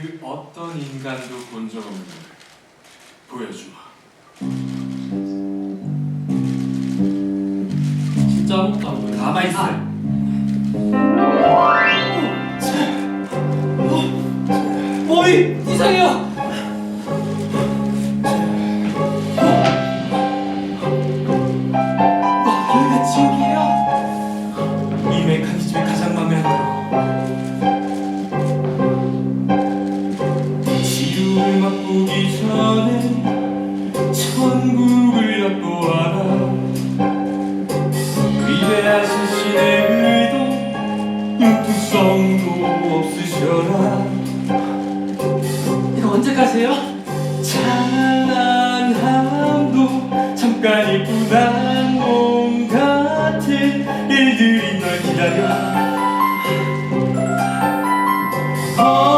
그 어떤 인간도 본 적 없는 걸 보여주마. 진짜 아무것도 안 보여. 가만히 있어. 몸이 이상해요. 융통성도 없으셔라. 이거 언제까지예요? 찬란함도 잠깐일 뿐한 몸 같은 일들이 널 기다려 어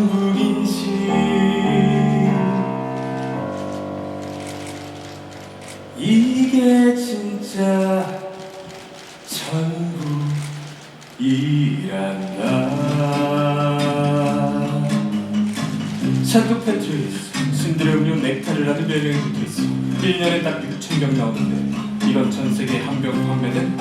천국인지 이게 진짜 천국이란다. 샤도 패트리스 신들의 음료 넥타르라는 별명이 붙어있어. 1년에 딱 6천 병 나오는데 이건 전 세계 한 병 판매된